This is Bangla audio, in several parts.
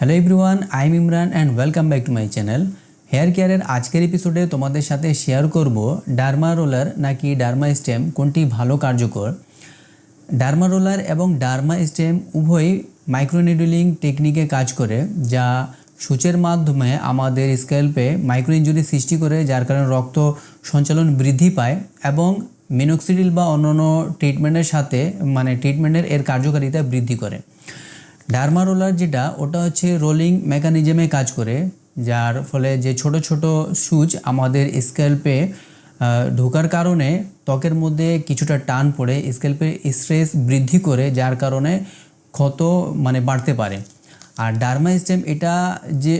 Hello everyone I am Imran and welcome back to my channel hair কেয়ারের আজকের এপিসোডে তোমাদের সাথে শেয়ার করব ডার্মা রোলার নাকি ডার্মা স্টেম কোনটি ভালো কার্যকর? ডার্মা রোলার এবং ডার্মা স্টেম উভয়ই মাইক্রোনিডলিং টেকনিকে কাজ করে, যা সূচের মাধ্যমে আমাদের স্ক্যাল্পে মাইক্রো ইঞ্জুরি সৃষ্টি করে, যার কারণে রক্ত সঞ্চালন বৃদ্ধি পায় এবং মিনোক্সিডিল বা অন্যান্য ট্রিটমেন্টের সাথে মানে ট্রিটমেন্টের এর কার্যকারিতা বৃদ্ধি করে। ডার্মা রোলার যেটা, ওটা হচ্ছে রোলিং মেকানিজমে কাজ করে, যার ফলে যে ছোট ছোট সুচ আমাদের স্ক্যাল্পে ঢোকার কারণে ত্বকের মধ্যে কিছুটা টান পড়ে স্ক্যাল্পের স্ট্রেস বৃদ্ধি করে, যার কারণে ক্ষত মানে বাড়তে পারে। আর ডার্মা স্টেম এটা যে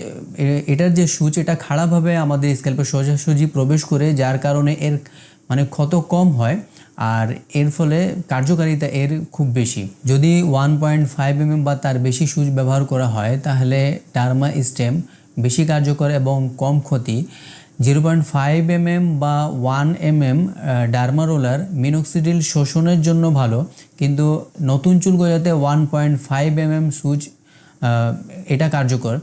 এটার যে সুচ, এটা খারাপভাবে আমাদের স্ক্যাল্পে সোজাসুজি প্রবেশ করে, যার কারণে এর মানে ক্ষত কম হয়। আর এর ফলে কার্যকারিতা এর খুব বেশি। যদি ওয়ান পয়েন্ট ফাইভ এমএম বা তার বেশি সুচ ব্যবহার করা হয়, তাহলে ডার্মা স্টেম বেশি কার্যকর এবং কম ক্ষতি। জিরো পয়েন্ট ফাইভ এমএম বা one MM derma roller minoxidil শোষণের জন্য ভালো, কিন্তু নতুন চুল গজাতে ওয়ান পয়েন্ট ফাইভ এমএম সুচ এটা কার্যকর।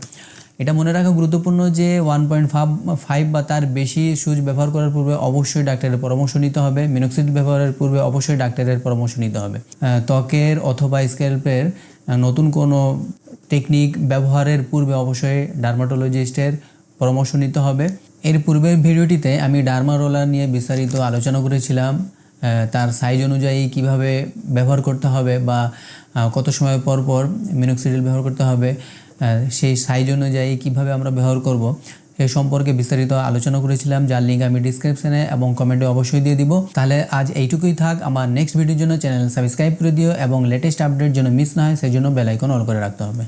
এটা মনে রাখা গুরুত্বপূর্ণ যে ওয়ান পয়েন্ট ফাইভ ফাইভ বা তার বেশি সুচ ব্যবহার করার পূর্বে অবশ্যই ডাক্তারের পরামর্শ নিতে হবে। মিনোক্সিড ব্যবহারের পূর্বে অবশ্যই ডাক্তারের পরামর্শ নিতে হবে। ত্বকের অথবা স্ক্যাল্পের নতুন কোনো টেকনিক ব্যবহারের পূর্বে অবশ্যই ডার্মাটোলজিস্টের পরামর্শ নিতে হবে। এর পূর্বের ভিডিওটিতে আমি ডার্মা রোলার নিয়ে বিস্তারিত আলোচনা করেছিলাম। তার সাইজ অনুযায়ী কীভাবে ব্যবহার করতে হবে বা কত সময় পর পর মিনোক্সিডিল ব্যবহার করতে হবে। সেই সাইজ অনুযায়ী কীভাবে আমরা ব্যবহার করব সে সম্পর্কে বিস্তারিত আলোচনা করেছিলাম, যার লিঙ্ক আমি ডিসক্রিপশনে এবং কমেন্টে অবশ্যই দিয়ে দিব। তাহলে আজ এইটুকুই থাক, আমার নেক্সট ভিডিওর জন্য চ্যানেল সাবস্ক্রাইব করে দিও এবং লেটেস্ট আপডেট যেন মিস না হয় সেই জন্য বেলাইকন অল করে রাখতে হবে।